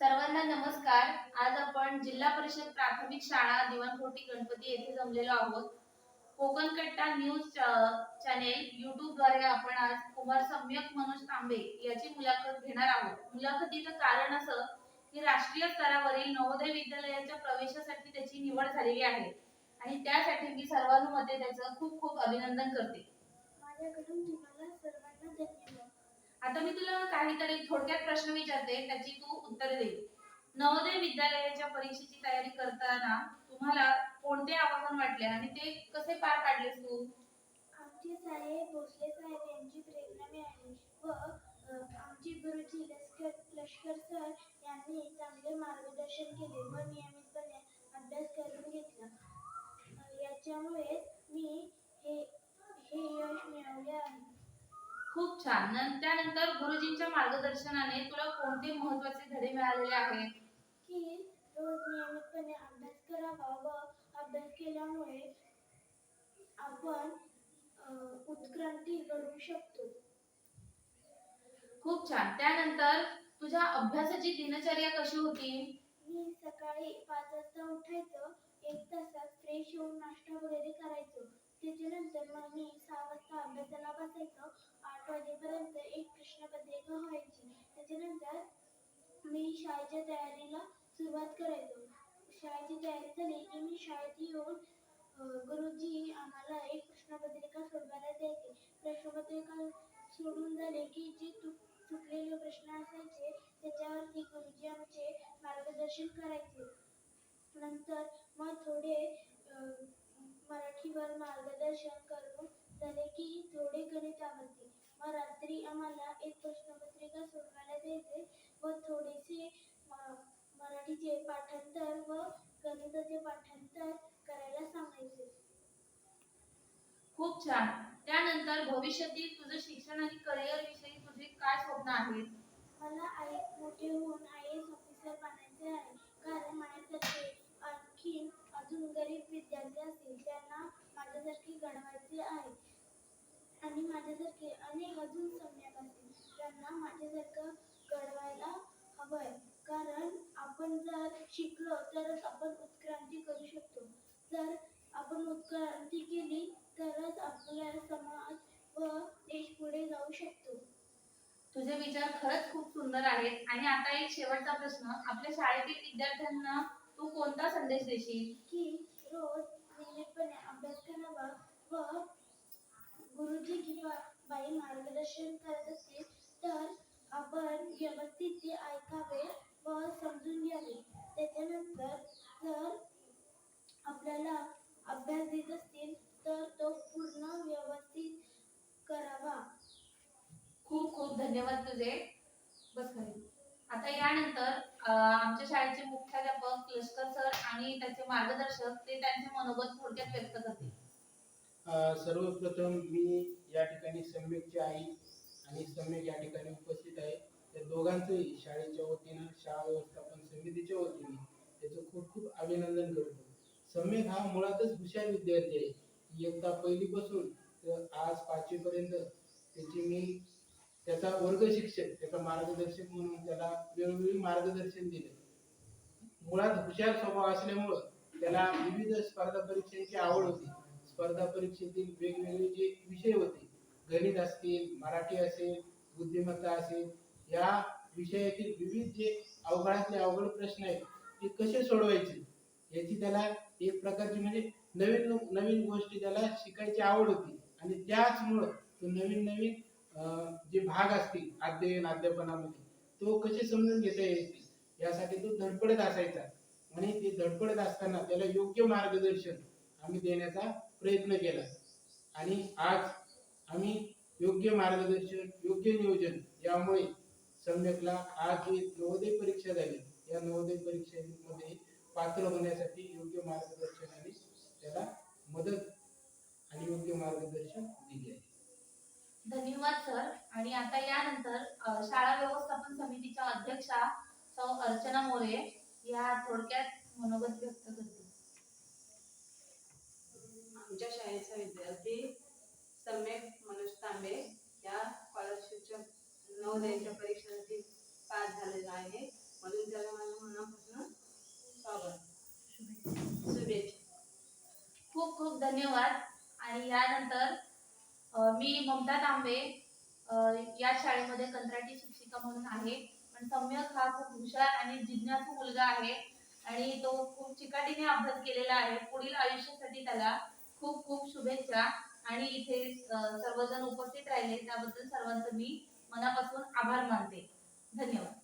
सर्वांना नमस्कार. आज आपण जिल्हा परिषद प्राथमिक शाळा दिवाणकोटी गणपती येथे जमलेलो आहोत. कोकण कट्टा न्यूज चॅनेल युट्यूबद्वारे आपण आज कुमार सम्यक मनोज तांबे याची मुलाखत घेणार आहोत. मुलाखतीचं कारण असं की राष्ट्रीय स्तरावरील नवोदय विद्यालयाच्या प्रवेशासाठी त्याची निवड झालेली आहे आणि त्यासाठी मी सर्वानुमते त्याचं खूप खूप अभिनंदन करते. माझ्याकडून तुम्हाला सर्वांना धन्यवाद. आता मी तुला काहीतरी थोडक्यात प्रश्न विचारते त्याची तू उत्तर दे. नवोदय विद्यालयाच्या परीक्षेची तयारी करताना तुम्हाला कोणते आव्हान वाटले आणि ते कसे पार पाडलेस तू? आमचे साहेब भोसले साहेब यांची प्रेरणा मिळाली व आमचे गुरुजी लष्कर लष्कर सर यांनी चांगले मार्गदर्शन केले व नियमितपणे अभ्यास करून घेतला. याच्यामुळे खूप छान. त्यानंतर गुरुजींच्या मार्गदर्शनाने तुला कोणते महत्त्वाचे धडे मिळालेले आहेत? की रोज नियमितपणे अभ्यास करावा व अभ्यास केल्यामुळे आपण उत्क्रांती घडवू शकतो. खूप छान. त्यानंतर तुझ्या अभ्यासाची दिनचर्या कशी होती? मी सकाळी पाच वाजता उठायचं एक तासात फ्रेश होऊन नाश्ता वगैरे करायचो. त्याच्यानंतर मग मी सहा वाजता अभ्यासाला बसायचो आठ वाजेपर्यंत एक प्रश्नपत्रिका व्हायची. त्याच्यानंतर मी शाळेच्या तयारीला सुरुवात करायचो. शाळेची तयारी झाली की मी शाळेत येऊन गुरुजी आम्हाला एक प्रश्नपत्रिका सोडवायला द्यायचे. प्रश्नपत्रिका सोडून झाले की जे चुकलेले प्रश्न असायचे त्याच्यावरती गुरुजी आमचे मार्गदर्शन करायचे. नंतर मग थोडे मराठीवर मार्गदर्शन करून झाले की थोडे गणितावरती मग रात्री आम्हाला एक प्रश्नपत्रिका सोडवायला द्यायचे व थोडेसे मराठीचे पाठांतर व गणिताचे पाठांतर करायला सांगायचे. खूप छान. त्यानंतर भविष्यातील तुझं शिक्षण आणि करिअर विषयी तुझे काय स्वप्न आहेत? मला आई मोठे होऊन आय एस ऑफिसर बनायचे आहे. कारण माझ्यासारखे आणखी अजून गरीब विद्यार्थी असतील त्यांना माझ्यासारखी घडवायचे आहे. आणि माझ्यासारखे अनेक अजून सम्यक असतील त्यांना माझ्यासारखं घडवायला हवंय. कारण आपण जर शिकलो तरच आपण उत्क्रांती करू शकतो. जर आपण उत्क्रांती केली तरच आपला समाज व देश पुढे जाऊ शकतो. तुझे विचार खरंच खूप सुंदर आहेत. आणि आता एक शेवटचा प्रश्न. आपल्या शाळेतील विद्यार्थ्यांना तू कोणता संदेश देशील? की रोज नियमितपणे अभ्यास करावा व गुरुजी किंवा बाई मार्गदर्शन करत असतील तर आपण व्यवस्थित ते ऐकावे व समजून घ्यावे. त्याच्यानंतर जर आपल्याला अभ्यास देत असतील तर तो पूर्ण व्यवस्थित करावा. खूप खूप धन्यवाद तुझे. बस आता यानंतर आमच्या शाळेचे मुख्याध्यापक लष्कर सर आणि त्याचे मार्गदर्शक ते त्यांचे मनोगत थोडक्यात व्यक्त करतील. सर्वप्रथम मी या ठिकाणी सम्यकची आई आणि सम्यक या ठिकाणी उपस्थित आहे. त्या दोघांचंही शाळेच्या वतीनं शाळा व्यवस्थापन समितीच्या वतीने त्याचं खूप खूप अभिनंदन करतो. सम्यक हा मुळातच हुशार विद्यार्थी आहे. इयत्ता पहिलीपासून तर आज पाचवीपर्यंत त्याची मी त्याचा वर्ग शिक्षक त्याचा मार्गदर्शक म्हणून त्याला वेळोवेळी मार्गदर्शन दिले. मुळात हुशार स्वभाव असल्यामुळं त्याला विविध स्पर्धा परीक्षांची आवड होती. स्पर्धा परीक्षेतील वेगवेगळे जे विषय होते गणित असतील मराठी असेल बुद्धिमत्ता असेल या विषयातील विविध जे अवघडातले अवघड प्रश्न आहेत ते कसे सोडवायचे? याची त्याला एक प्रकारची म्हणजे नवीन नवीन गोष्टी त्याला शिकायची आवड होती. आणि त्याचमुळं तो नवीन नवीन जे भाग असतील अध्ययन अध्यापनामध्ये तो कसे समजून घेता येतील यासाठी तो धडपडत असायचा. आणि ते धडपडत असताना त्याला योग्य मार्गदर्शन आम्ही देण्याचा प्रयत्न केला. आणि आज आम्ही योग्य मार्गदर्शन योग्य नियोजन यामुळे सम्यकला आज जी नवोदय परीक्षा झाली. या नवोदय परीक्षेमध्ये पात्र होण्यासाठी योग्य मार्गदर्शनाने त्याला मदत आणि योग्य मार्गदर्शन दिले आहे. धन्यवाद सर. आणि आता यानंतर शाळा व्यवस्थापन समितीच्या अध्यक्षा सौ अर्चना मोरे या थोडक्यात मनोगत व्यक्त करतील. आमच्या शाळेचा विद्यार्थी सम्यक मनोज तांबे या स्कॉलरशिपच्या नवोदयांच्या परीक्षेसाठी पास झालेला आहे. म्हणून त्याला माझ्या मनापासून स्वागत. शुभेच्छा. खूप खूप धन्यवाद. आणि यानंतर मी ममता तांबे या शाळेमध्ये कंत्राटी शिक्षिका म्हणून आहे. पण सम्यक हा खूप हुशार आणि जिज्ञासू मुलगा आहे आणि तो खूप चिकाटीने अभ्यास केलेला आहे. पुढील आयुष्यासाठी त्याला खूप खूप शुभेच्छा. आणि इथे सर्वजण उपस्थित राहिले. त्याबद्दल सर्वांचं मी मनापासून आभार मानते. धन्यवाद.